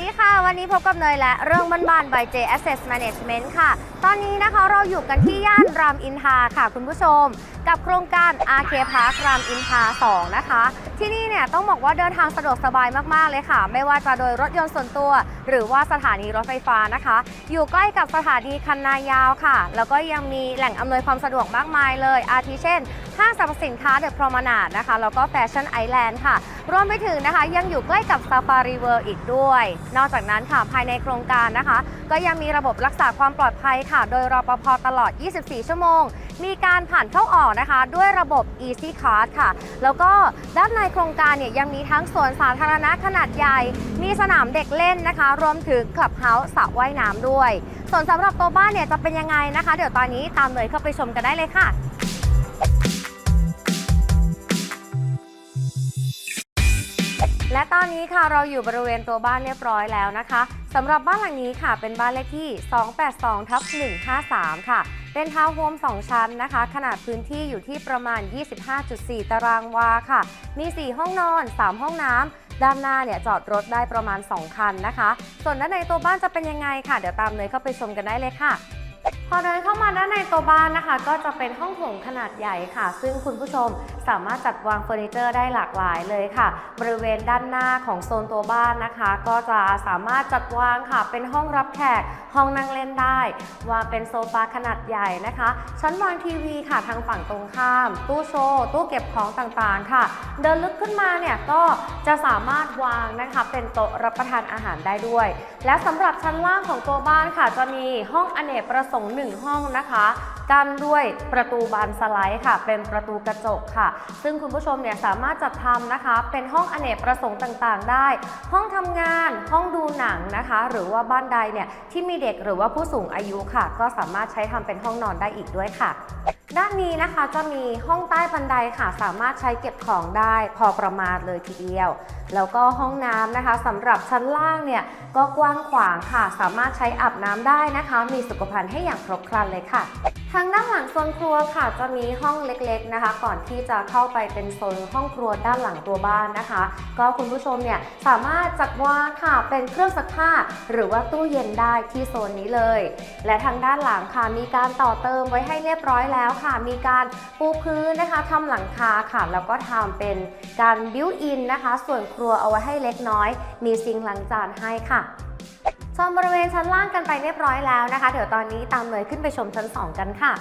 ดีค่ะ วันนี้พบกับเนยและเรื่องบ้านๆ by J Asset Management ค่ะ ตอนนี้นะคะเราอยู่กันที่ย่านรามอินทราค่ะคุณผู้ชม กับโครงการ RK Park รามอินทรา2 นะคะ ที่นี่เนี่ยต้องบอกว่าเดินทางสะดวกสบายมากๆเลยค่ะ ไม่ว่าจะโดยรถยนต์ส่วนตัว หรือว่าสถานีรถไฟฟ้านะคะ อยู่ใกล้กับสถานีคันนายาวค่ะ แล้วก็ยังมีแหล่งอำนวยความสะดวกมากมายเลย อาทิเช่น ห้างสรรพสินค้าเดอะพรอมนาดนะคะ แล้วก็แฟชั่นไอแลนด์ค่ะ รวมไปถึงนะคะ ยังอยู่ใกล้กับซาฟารีเวิร์อีกด้วย นอกจากนั้นค่ะ ภายในโครงการนะคะ ก็ยังมีระบบรักษาความปลอดภัยค่ะ โดยรปภตลอด 24 ชั่วโมง มีการผ่านเข้าออกนะคะ ด้วยระบบ Easy Card ค่ะ แล้วก็ด้านในโครงการเนี่ยยังมีทั้งสวนสาธารณะขนาดใหญ่ มีสนามเด็กเล่นนะคะ รวมถึงคลับเฮาส์สระว่ายน้ำด้วย ส่วนสำหรับตัวบ้านเนี่ยจะเป็นยังไงนะคะ เดี๋ยวตอนนี้ตามเลยเข้าไปชมกันได้เลยค่ะ และตอนนี้ค่ะเราอยู่บริเวณตัวบ้านเรียบร้อยแล้วนะคะสำหรับบ้านหลังนี้ค่ะ เป็นบ้านเลขที่ 282ทับ153 ค่ะ เป็นทาวน์โฮม 2 ชั้นนะคะ ขนาดพื้นที่อยู่ที่ประมาณ 25.4 ตารางวาค่ะ มี 4 ห้องนอน 3 ห้องน้ำด้านหน้าเนี่ยจอดรถได้ประมาณ 2 คันนะคะ ส่วนด้านในตัวบ้านจะเป็นยังไงค่ะ เดี๋ยวตามเนยเข้าไปชมกันได้เลยค่ะ พอเดินเข้ามาด้านในตัวบ้านนะคะ ก็จะเป็นห้องโถงขนาดใหญ่ค่ะ ซึ่งคุณผู้ชมสามารถจัดวางเฟอร์นิเจอร์ได้หลากหลายเลยค่ะ บริเวณด้านหน้าของโซนตัวบ้านนะคะ ก็จะสามารถจัดวางค่ะ เป็นห้องรับแขกห้องนั่งเล่นได้ วางเป็นโซฟาขนาดใหญ่นะคะ ชั้นวางทีวีค่ะทางฝั่งตรงข้าม ตู้โชว์ตู้เก็บของต่างๆค่ะ เดินลึกขึ้นมาเนี่ยก็จะสามารถวางนะคะเป็นโต๊ะรับประทานอาหารได้ด้วย และสำหรับชั้นล่างของตัวบ้านค่ะ จะมีห้องอเนกประสงค์หนึ่งห้องนะคะกั้นด้วยประตูบานสไลด์ค่ะ เป็นประตูกระจกค่ะ ซึ่งคุณผู้ชมเนี่ยสามารถจัดทำนะคะ เป็นห้องอเนกประสงค์ต่างๆ ได้ ห้องทำงาน ห้องดูหนังนะคะ หรือว่าบ้านใดเนี่ยที่มีเด็กหรือว่าผู้สูงอายุค่ะ ก็สามารถใช้ทำเป็นห้องนอนได้อีกด้วยค่ะ ด้านนี้นะคะจะมีห้องใต้บันไดค่ะ สามารถใช้เก็บของได้พอประมาณเลยทีเดียว แล้วก็ห้องน้ำนะคะสำหรับชั้นล่างเนี่ยก็กว้างขวางค่ะ สามารถใช้อาบน้ำได้นะคะ มีสุขภัณฑ์ให้อย่างครบครันเลยค่ะ ทางด้านหลังโซนครัวค่ะ จะมีห้องเล็กๆนะคะ ก่อนที่จะเข้าไปเป็นโซนห้องครัวด้านหลังตัวบ้านนะคะ ก็คุณผู้ชมเนี่ยสามารถจัดวางค่ะเป็นเครื่องซักผ้า หรือว่าตู้เย็นได้ที่โซนนี้เลย และทางด้านหลังค่ะมีการต่อเติมไว้ให้เรียบร้อยแล้วค่ะ มีการปูพื้นนะคะทำหลังคาค่ะ แล้วก็ทำเป็นการบิวอินนะคะ ส่วนครัวเอาไว้ให้เล็กน้อย มีซิงค์ล้างจานให้ค่ะ ชมบริเวณชั้นล่างกันไปเรียบร้อยแล้วนะคะ เดี๋ยวตอนนี้ตามเลยขึ้นไปชมชั้น 2 กันค่ะ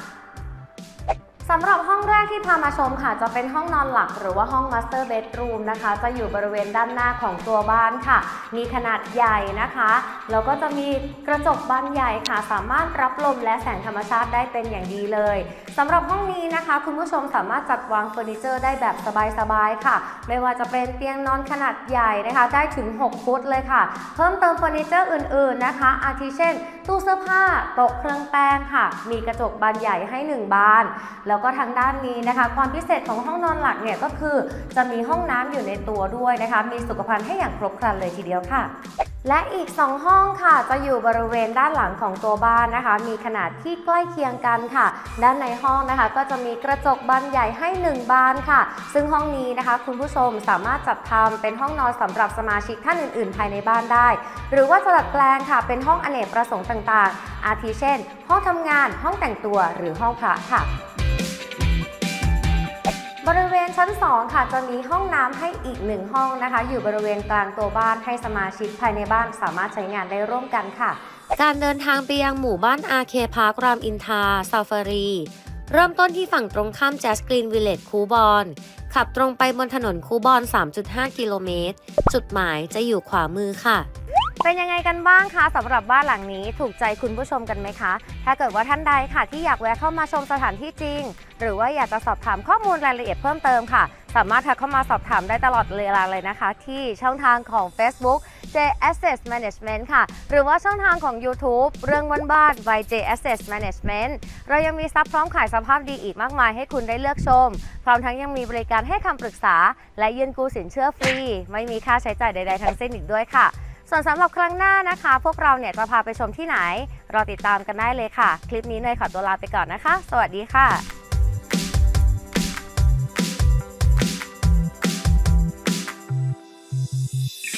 สำหรับห้องแรกที่พามาชมค่ะ จะเป็นห้องนอนหลักหรือว่าห้อง Master Bedroom นะคะ จะอยู่บริเวณด้านหน้าของตัวบ้านค่ะ มีขนาดใหญ่นะคะ แล้วก็จะมีกระจกบานใหญ่ค่ะ สามารถรับลมและแสงธรรมชาติได้เป็นอย่างดีเลยสำหรับห้องนี้นะคะ คุณผู้ชมสามารถจัดวางเฟอร์นิเจอร์ได้แบบสบายๆค่ะ ไม่ว่าจะเป็นเตียงนอนขนาดใหญ่นะคะ ได้ถึง 6 ฟุตเลยค่ะ เพิ่มเติมเฟอร์นิเจอร์อื่นๆนะคะ อาทิเช่น ตู้เสื้อผ้าโต๊ะเครื่องแป้งค่ะ มีกระจกบานใหญ่ให้ 1 บานแล้วแล้วก็ทางด้านนี้นะคะ ความพิเศษของห้องนอนหลักเนี่ยก็คือจะมีห้องน้ำอยู่ในตัวด้วยนะคะ มีสุขภัณฑ์ให้อย่างครบครันเลยทีเดียวค่ะและอีก 2 ห้องค่ะจะอยู่บริเวณด้านหลังของตัวบ้านนะคะ มีขนาดที่ใกล้เคียงกันค่ะ ด้านในห้องนะคะ ก็จะมีกระจกบานใหญ่ให้ 1 บานค่ะ ซึ่งห้องนี้นะคะ คุณผู้ชมสามารถจัดทำเป็นห้องนอนสำหรับสมาชิกท่านอื่น ๆ ภายในบ้านได้ หรือว่าจะดัดแปลงค่ะ เป็นห้องอเนกประสงค์ต่าง ๆ อาทิเช่น ห้องทำงาน ห้องแต่งตัวหรือห้องพระค่ะ บริเวณชั้น 2 ค่ะจะมีห้องน้ำให้อีกหนึ่งห้องนะคะ อยู่บริเวณกลางตัวบ้านให้สมาชิกภายในบ้านสามารถใช้งานได้ร่วมกันค่ะ การเดินทางไปยังหมู่บ้านอาเคพาร์ครามอินทาซาฟารี เริ่มต้นที่ฝั่งตรงข้ามแจสกรีนวิลเลจคูบอนขับตรงไปบนถนนคูบอน 3.5 กิโลเมตร จุดหมายจะอยู่ขวามือค่ะ เป็นยังไงกันบ้างคะสำหรับบ้านหลังนี้ถูกใจคุณผู้ชมกันไหมคะ ถ้าเกิดว่าท่านใดค่ะที่อยากแวะเข้ามาชมสถานที่จริง หรือว่าอยากจะสอบถามข้อมูลรายละเอียดเพิ่มเติมค่ะ สามารถทักเข้ามาสอบถามได้ตลอดเวลาเลยนะคะ ที่ช่องทางของ Facebook J Asset Management ค่ะ หรือว่าช่องทางของ YouTube เรื่องบ้าน by J Asset Management เรายังมีซับพร้อมขายสภาพดีอีกมากมายให้คุณได้เลือกชม พร้อมทั้งยังมีบริการให้คำปรึกษา และยื่นกู้สินเชื่อฟรี ไม่มีค่าใช้จ่ายใด ๆ ทั้งสิ้นอีกด้วยค่ะ ส่วนสำหรับครั้งหน้านะคะ พวกเราเนี่ยจะพาไปชมที่ไหน รอติดตามกันได้เลยค่ะ คลิปนี้เนยขอตัวลาไปก่อนนะคะ สวัสดีค่ะ